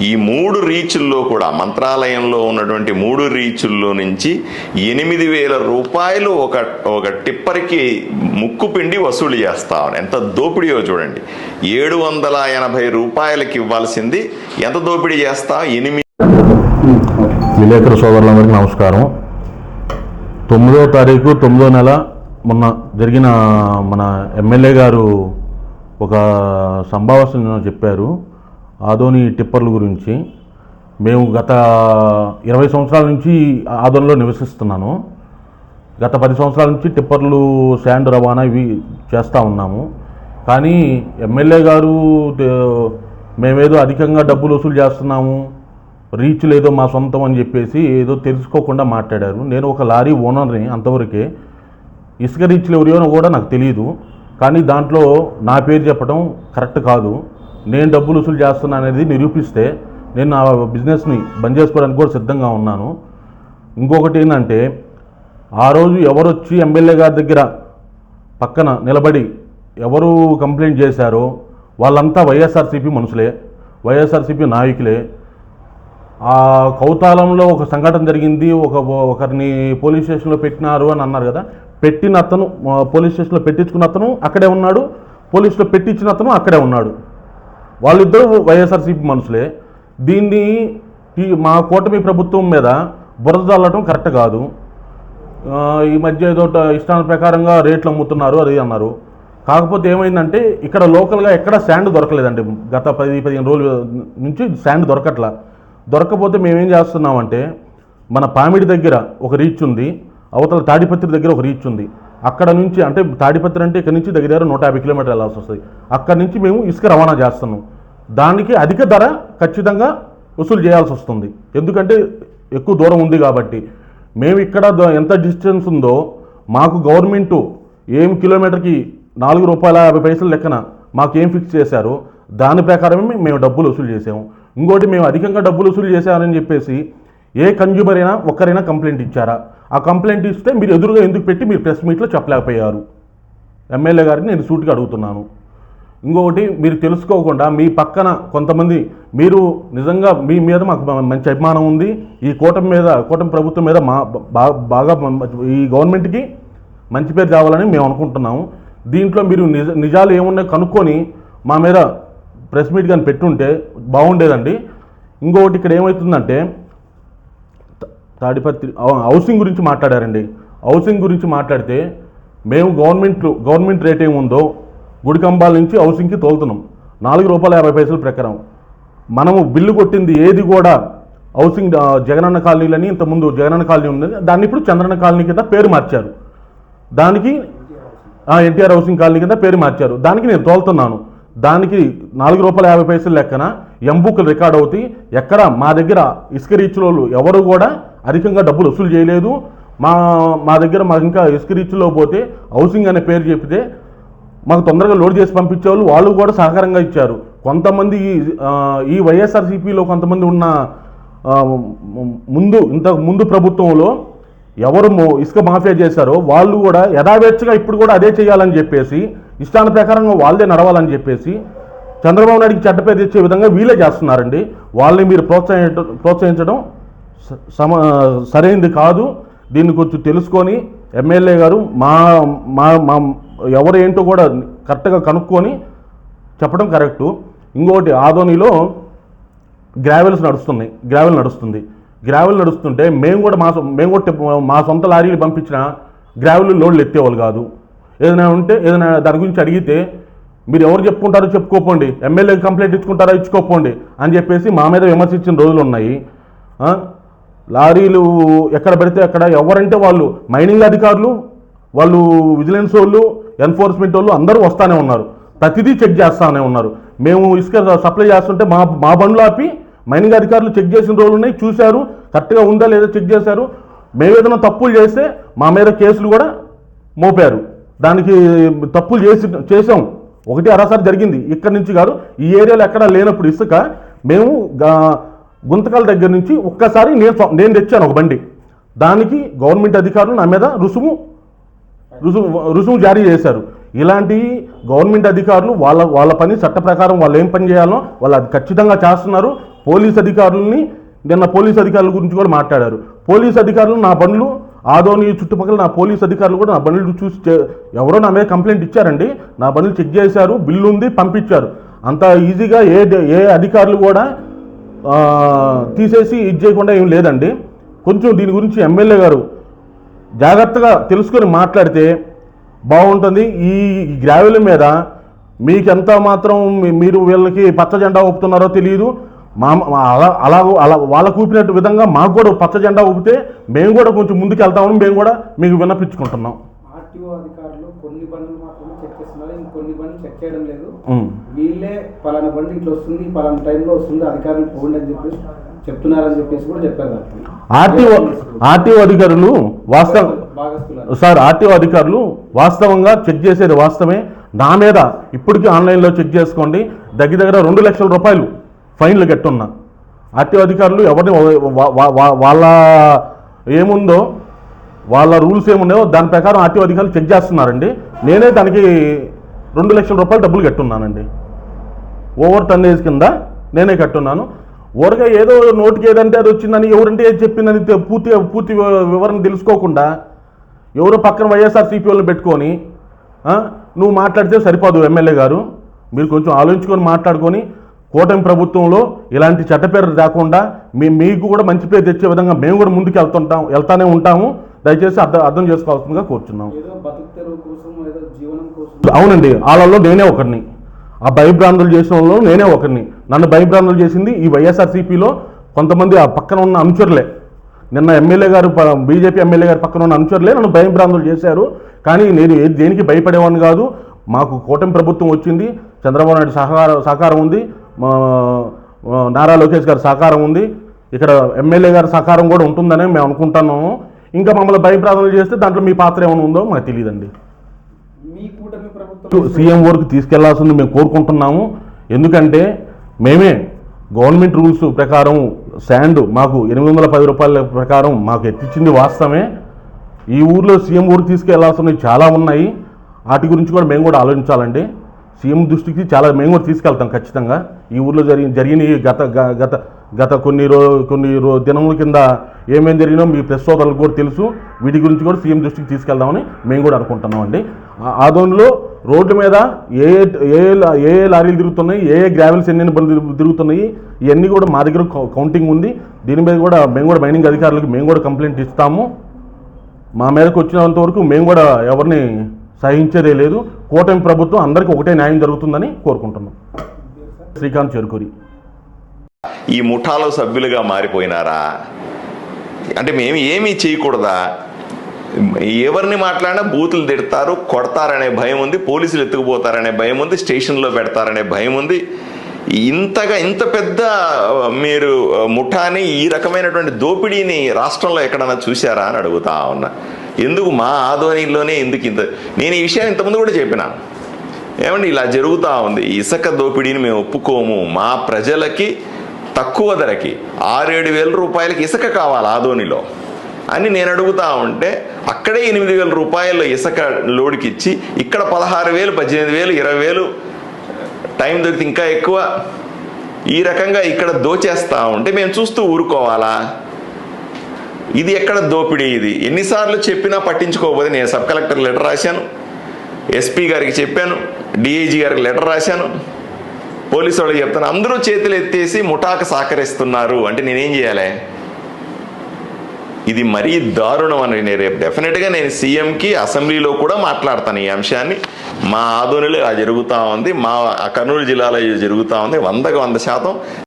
ఈ మూడు రీచుల్లో కూడా మంత్రాలయంలో ఉన్నటువంటి మూడు రీచుల్లో నుంచి ఎనిమిది వేల రూపాయలు ఒక ఒక టిప్పర్కి ముక్కు పిండి వసూలు చేస్తా ఉన్నాడు. ఎంత దోపిడీయో చూడండి. ఏడు వందల ఎనభై రూపాయలకి ఇవ్వాల్సింది. ఎంత దోపిడీ చేస్తా? ఎనిమిది విలేకరు సోదరులందరికీ నమస్కారం. తొమ్మిదో తారీఖు తొమ్మిదో నెల మొన్న జరిగిన మన ఎమ్మెల్యే గారు ఒక సంభాషణ చెప్పారు. ఆదోని టిప్పర్ల గురించి మేము గత ఇరవై సంవత్సరాల నుంచి ఆదోనిలో నివసిస్తున్నాను. గత పది సంవత్సరాల నుంచి టిప్పర్లు శాండ్ రవాణా ఇవి చేస్తూ ఉన్నాము. కానీ ఎమ్మెల్యే గారు మేమేదో అధికంగా డబ్బులు వసూలు చేస్తున్నాము రీచ్ లేదో మా సొంతం అని చెప్పేసి ఏదో తెలుసుకోకుండా మాట్లాడారు. నేను ఒక లారీ ఓనర్ని అంతవరకే. ఇసుక రీచ్లు ఎవరియో కూడా నాకు తెలియదు కానీ దాంట్లో నా పేరు చెప్పడం కరెక్ట్ కాదు. నేను డబ్బులు వసూలు చేస్తున్నా అనేది నిరూపిస్తే నేను నా బిజినెస్ని బంద్ చేసుకోవడానికి కూడా సిద్ధంగా ఉన్నాను. ఇంకొకటి ఏంటంటే ఆ రోజు ఎవరు వచ్చి ఎమ్మెల్యే గారి దగ్గర పక్కన నిలబడి ఎవరు కంప్లైంట్ చేశారో వాళ్ళంతా వైఎస్ఆర్సీపీ మనుషులే వైఎస్ఆర్సీపీ నాయకులే. ఆ కౌతాలంలో ఒక సంఘటన జరిగింది ఒక ఒకరిని పోలీస్ స్టేషన్లో పెట్టినారు అని అన్నారు కదా పెట్టిన అతను పోలీస్ స్టేషన్లో పెట్టించుకున్న అతను అక్కడే ఉన్నాడు పోలీసులో పెట్టించిన అతను అక్కడే ఉన్నాడు. వాళ్ళిద్దరూ వైఎస్ఆర్సీపీ మనుషులే. దీన్ని ఈ మా కూటమి ప్రభుత్వం మీద బురద చల్లడం కరెక్ట్ కాదు. ఈ మధ్య ఏదో ఇష్టాల ప్రకారంగా రేట్లు అమ్ముతున్నారు అది అన్నారు. కాకపోతే ఏమైందంటే ఇక్కడ లోకల్గా ఎక్కడ శాండ్ దొరకలేదండి. గత పది పదిహేను రోజుల నుంచి శాండ్ దొరకట్లా. దొరకపోతే మేమేం చేస్తున్నామంటే మన పామిడి దగ్గర ఒక రీచ్ ఉంది అవతల తాడిపత్రి దగ్గర ఒక రీచ్ ఉంది. అక్కడ నుంచి అంటే తాడిపత్రి అంటే ఇక్కడ నుంచి దగ్గర దగ్గర నూట యాభై కిలోమీటర్లు వెళ్ళాల్సి వస్తుంది. అక్కడ నుంచి మేము ఇసుక రవాణా చేస్తున్నాం. దానికి అధిక ధర ఖచ్చితంగా వసూలు చేయాల్సి వస్తుంది. ఎందుకంటే ఎక్కువ దూరం ఉంది కాబట్టి. మేము ఇక్కడ ద- ఎంత డిస్టెన్స్ ఉందో మాకు గవర్నమెంటు ఏం కిలోమీటర్కి నాలుగు రూపాయల యాభై పైసలు లెక్కన మాకు ఏం ఫిక్స్ చేశారో దాని ప్రకారమే మేము డబ్బులు వసూలు చేసాము ఇంకోటి మేము అధికంగా డబ్బులు వసూలు చేశామని చెప్పేసి ఏ కన్జ్యూమర్ అయినా ఒక్కరైనా కంప్లైంట్ ఇచ్చారా? ఆ కంప్లైంట్ ఇస్తే మీరు ఎదురుగా ఎందుకు పెట్టి మీరు ప్రెస్ మీట్లో చెప్పలేకపోయారు? ఎమ్మెల్యే గారిని నేను సూటిగా అడుగుతున్నాను. ఇంకొకటి మీరు తెలుసుకోకుండా మీ పక్కన కొంతమంది మీరు నిజంగా మీ మీద మాకు మంచి అభిమానం ఉంది. ఈ కూటమి మీద కూటమి ప్రభుత్వం మీద మా బాగా ఈ గవర్నమెంట్కి మంచి పేరు కావాలని మేము అనుకుంటున్నాము. దీంట్లో మీరు నిజ నిజాలు ఏమున్నాయో కనుక్కొని మా మీద ప్రెస్ మీట్ కానీ పెట్టుంటే బాగుండేదండి. ఇంకొకటి ఇక్కడ ఏమవుతుందంటే తాడిపత్రి హౌసింగ్ గురించి మాట్లాడారండి. హౌసింగ్ గురించి మాట్లాడితే మేము గవర్నమెంట్ గవర్నమెంట్ రేట్ ఏముందో గుడికంబాల నుంచి హౌసింగ్కి తోలుతున్నాం. నాలుగు రూపాయల యాభై పైసల ప్రకారం. మనము బిల్లు కొట్టింది ఏది కూడా హౌసింగ్ జగనన్న కాలనీలని ఇంతకుముందు జగనన్న కాలనీ ఉంది దాన్ని ఇప్పుడు చంద్రన్న కాలనీ కింద పేరు మార్చారు. దానికి ఎన్టీఆర్ హౌసింగ్ కాలనీ కింద పేరు మార్చారు. దానికి నేను తోలుతున్నాను. దానికి నాలుగు రూపాయల యాభై పైసలు లెక్కన ఎంబుక్లు రికార్డ్ అవుతాయి ఎక్కడ మా దగ్గర ఇసుక రీచ్లో ఎవరు కూడా అధికంగా డబ్బులు వసూలు చేయలేదు. మా మా దగ్గర మాకు ఇంకా ఇసుక రీచ్లో పోతే హౌసింగ్ అనే పేరు చెప్తే మాకు తొందరగా లోడ్ చేసి పంపించేవాళ్ళు వాళ్ళు కూడా సహకారంగా ఇచ్చారు. కొంతమంది ఈ- వైఎస్ఆర్సీపీలో కొంతమంది ఉన్న ముందు ఇంత ముందు ప్రభుత్వంలో ఎవరు ఇసుక మాఫియా చేశారో వాళ్ళు కూడా యథావేచ్ఛగా ఇప్పుడు కూడా అదే చేయాలని చెప్పేసి ఇష్టాన ప్రకారంగా వాళ్ళదే నడవాలని చెప్పేసి చంద్రబాబు నాయుడికి చెడ్డ పేరు తెచ్చే విధంగా వీలే చేస్తున్నారండి. వాళ్ళని మీరు ప్రోత్సహించడం ప్రోత్సహించడం స- సమ సరైనది కాదు. దీన్ని కొంచెం తెలుసుకొని ఎమ్మెల్యే గారు మా మా మా ఎవరు ఏంటో కూడా కరెక్ట్గా కనుక్కొని చెప్పడం కరెక్టు. ఇంకోటి ఆదోనిలో గ్రావెల్స్ నడుస్తున్నాయి. గ్రావెల్ నడుస్తుంది. గ్రావెల్ నడుస్తుంటే మేము కూడా మా మేము కూడా మా సొంత లారీలు పంపించిన గ్రావెల్ లోడ్లు ఎత్తేవాళ్ళు కాదు. ఏదైనా ఉంటే ఏదైనా దాని గురించి అడిగితే మీరు ఎవరు చెప్పుకుంటారో చెప్పుకోపోండి. ఎమ్మెల్యే కంప్లైంట్ ఇచ్చుకుంటారో ఇచ్చుకోపోండి అని చెప్పేసి మా మీద విమర్శించిన రోజులు ఉన్నాయి. లారీలు ఎక్కడ పెడితే అక్కడ ఎవరంటే వాళ్ళు మైనింగ్ అధికారులు వాళ్ళు విజిలెన్స్ వాళ్ళు ఎన్ఫోర్స్మెంట్ వాళ్ళు అందరూ వస్తూనే ఉన్నారు. ప్రతిదీ చెక్ చేస్తూనే ఉన్నారు. మేము ఇసుక సప్లై చేస్తుంటే మా మా బండ్లు ఆపి మైనింగ్ అధికారులు చెక్ చేసిన రోజులు ఉన్నాయి. చూశారు. కరెక్ట్గా ఉందా లేదా చెక్ చేశారు. మేము ఏదైనా తప్పులు చేస్తే మా మీద కేసులు కూడా మోపారు. దానికి తప్పులు చేసి చేసాం ఒకటి అరాసారి జరిగింది. ఇక్కడి నుంచి కాదు ఈ ఏరియాలో ఎక్కడా లేనప్పుడు ఇసుక మేము గుంతకాల దగ్గర నుంచి ఒక్కసారి నేను నేను తెచ్చాను ఒక బండి. దానికి గవర్నమెంట్ అధికారులు నా మీద రుసుము రుసుము రుసుము జారీ చేశారు. ఇలాంటి గవర్నమెంట్ అధికారులు వాళ్ళ వాళ్ళ పని చట్ట ప్రకారం వాళ్ళు ఏం పని చేయాలో వాళ్ళు అది ఖచ్చితంగా చేస్తున్నారు. పోలీస్ అధికారుల్ని నిన్న పోలీస్ అధికారుల గురించి కూడా మాట్లాడారు. పోలీస్ అధికారులు నా బండ్లు ఆదోని చుట్టుపక్కల నా పోలీస్ అధికారులు కూడా నా బండ్లు చూసి ఎవరో నా మీద కంప్లైంట్ ఇచ్చారండి. నా బండ్లు చెక్ చేశారు బిల్లు ఉంది పంపించారు. అంత ఈజీగా ఏ ఏ అధికారులు కూడా తీసేసి ఇది చేయకుండా ఏం లేదండి. కొంచెం దీని గురించి ఎమ్మెల్యే గారు జాగ్రత్తగా తెలుసుకొని మాట్లాడితే బాగుంటుంది. ఈ గ్రావెల్ మీద మీకు ఎంత మాత్రం మీరు వీళ్ళకి పచ్చ జెండా ఊపుతున్నారో తెలియదు. మా అలా అలా అలా వాళ్ళకు ఊపినట్టు విధంగా మాకు కూడా పచ్చ జెండా ఊపితే మేము కూడా కొంచెం ముందుకు వెళ్తామని మేము కూడా మీకు విన్నపించుకుంటున్నాం. ఆర్టీఓ అధికారులు కొన్ని బండ్లు మాత్రమే చెక్ చేస్తున్నారు. ఇంకొన్ని బండ్లు చెక్ చేయడం లేదు. ఉమ్. వీళ్ళే పలానా బండి ఇట్లా వస్తుంది పలానా టైంలో వస్తుంది అధికారులు పోండి అని చెప్పేసి చెప్తున్నారని చెప్పేసి కూడా చెప్పారు. ఆర్టీఓ ఆర్టీఓ అధికారులు వాస్తవ సార్ ఆర్టీఓ అధికారులు వాస్తవంగా చెక్ చేసేది వాస్తవమే. నా మీద ఇప్పటికీ ఆన్లైన్లో చెక్ చేసుకోండి. దగ్గర దగ్గర రెండు లక్షల రూపాయలు ఫైన్లు కట్టున్నా. ఆర్టీఓ అధికారులు ఎవరిని వాళ్ళ ఏముందో వాళ్ళ రూల్స్ ఏమున్నాయో దాని ప్రకారం ఆర్టీఓ అధికారులు చెక్ చేస్తున్నారండి. నేనే దానికి రెండు లక్షల రూపాయలు డబ్బులు కట్టున్నానండి. ఓవర్ టన్నేజ్ కింద నేనే కట్టున్నాను. ఊరగా ఏదో నోటికి ఏదంటే అది వచ్చిందని ఎవరంటే ఏది చెప్పిందని పూర్తి పూర్తి వివరణ తెలుసుకోకుండా ఎవరో పక్కన వైఎస్ఆర్సీపీ వాళ్ళని పెట్టుకొని నువ్వు మాట్లాడితే సరిపోదు ఎమ్మెల్యే గారు. మీరు కొంచెం ఆలోచించుకొని మాట్లాడుకొని కూటమి ప్రభుత్వంలో ఇలాంటి చెడ్డ రాకుండా మీ మీకు కూడా మంచి పేరు తెచ్చే విధంగా మేము కూడా ముందుకు వెళ్తుంటాం వెళ్తానే ఉంటాము. దయచేసి అర్థం అర్థం చేసుకోవాల్సిందిగా కోరుచున్నాం. అవునండి. వాళ్ళలో నేనే ఒకరిని. ఆ భయభ్రాంతులు చేసిన వాళ్ళు నేనే ఒకరిని. నన్ను భయభ్రాంతులు చేసింది ఈ వైఎస్ఆర్సీపీలో కొంతమంది ఆ పక్కన ఉన్న అనుచరులే. నిన్న ఎమ్మెల్యే గారు బీజేపీ ఎమ్మెల్యే గారు పక్కన ఉన్న అనుచరులే నన్ను భయభ్రాంతులు చేశారు. కానీ నేను ఏ దేనికి భయపడేవాడిని కాదు. మాకు కూటమి ప్రభుత్వం వచ్చింది. చంద్రబాబు నాయుడు సహకారం సహకారం ఉంది. నారా లోకేష్ గారి సహకారం ఉంది. ఇక్కడ ఎమ్మెల్యే గారి సహకారం కూడా ఉంటుందని మేము అనుకుంటున్నాము. ఇంకా మమ్మల్ని భయభ్రాంతులు చేస్తే దాంట్లో మీ పాత్ర ఏమైనా ఉందో మాకు తెలియదండి. మీ కూటమి ప్రభుత్వం సీఎం వరకు తీసుకెళ్ళాల్సింది మేము కోరుకుంటున్నాము. ఎందుకంటే మేమే గవర్నమెంట్ రూల్స్ ప్రకారం శాండ్ మాకు ఎనిమిది వందల పది రూపాయల ప్రకారం మాకు ఎత్తిచ్చింది వాస్తవమే. ఈ ఊర్లో సీఎం ఊరికి తీసుకెళ్ళాల్సినవి చాలా ఉన్నాయి. వాటి గురించి కూడా మేము కూడా ఆలోచించాలండి. సీఎం దృష్టికి చాలా మేము కూడా తీసుకెళ్తాం ఖచ్చితంగా. ఈ ఊర్లో జరిగిన జరిగిన గత గత గత కొన్ని రో కొన్ని రో దినముల కింద ఏమేమి జరిగినో మీ ప్రెస్ సోదరులకు కూడా తెలుసు. వీటి గురించి కూడా సీఎం దృష్టికి తీసుకెళ్దామని మేము కూడా అనుకుంటున్నాం అండి ఆదోన్లో రోడ్డు మీద ఏ ఏ ఏ ఏ లారీలు తిరుగుతున్నాయి ఏ ఏ గ్రావెల్స్ ఎన్ని బండ్లు తిరుగుతున్నాయి ఇవన్నీ కూడా మా దగ్గర కౌంటింగ్ ఉంది. దీని మీద కూడా మేము కూడా మైనింగ్ అధికారులకు మేము కూడా కంప్లైంట్ ఇస్తాము. మా మీదకి వచ్చినంత వరకు మేము కూడా ఎవరిని సహించేదే లేదు. కూటమి ప్రభుత్వం అందరికీ ఒకటే న్యాయం జరుగుతుందని కోరుకుంటున్నాం. శ్రీకాంత్ చెరుకూరి. ఈ ముఠాలో సభ్యులుగా మారిపోయినారా? అంటే మేము ఏమీ చేయకూడదా? ఎవరిని మాట్లాడినా బూతులు తిడతారు కొడతారనే భయం ఉంది పోలీసులు ఎత్తుకుపోతారనే భయం ఉంది స్టేషన్లో పెడతారనే భయం ఉంది. ఇంతగా ఇంత పెద్ద మీరు ముఠాని ఈ రకమైనటువంటి దోపిడీని రాష్ట్రంలో ఎక్కడన్నా చూశారా అని అడుగుతా ఉన్నా. ఎందుకు మా ఆధ్వర్యంలోనే ఎందుకు ఇంత? నేను ఈ విషయాన్ని ఇంతకుముందు కూడా చెప్పిన. ఏమండి ఇలా జరుగుతూ ఉంది. ఇసుక దోపిడీని మేము ఒప్పుకోము. మా ప్రజలకి తక్కువ ధరకి ఆరేడు వేల రూపాయలకి ఇసుక కావాలి ఆదోనిలో. అని నేను అడుగుతా ఉంటే అక్కడే ఎనిమిది వేల రూపాయలు ఇసుక లోడ్కి ఇచ్చి ఇక్కడ పదహారు వేలు పద్దెనిమిది వేలు ఇరవై వేలు టైం దొరికితే ఇంకా ఎక్కువ. ఈ రకంగా ఇక్కడ దోచేస్తా ఉంటే మేము చూస్తూ ఊరుకోవాలా? ఇది ఎక్కడ దోపిడీ ఇది? ఎన్నిసార్లు చెప్పినా పట్టించుకోకపోతే నేను సబ్ కలెక్టర్ లెటర్ రాశాను. ఎస్పీ గారికి చెప్పాను డిఐజీ గారికి లెటర్ రాశాను. పోలీసు వాళ్ళకి చెప్తాను. అందరూ చేతులు ఎత్తేసి ముఠాకు సహకరిస్తున్నారు. అంటే నేనేం చేయాలి? ఇది మరీ దారుణం అని నేను రేపు డెఫినెట్గా నేను సీఎంకి అసెంబ్లీలో కూడా మాట్లాడతాను ఈ అంశాన్ని. మా ఆధోనిలో ఇలా జరుగుతూ ఉంది. మా కర్నూలు జిల్లాలో ఇది జరుగుతూ ఉంది. వందకు వంద శాతం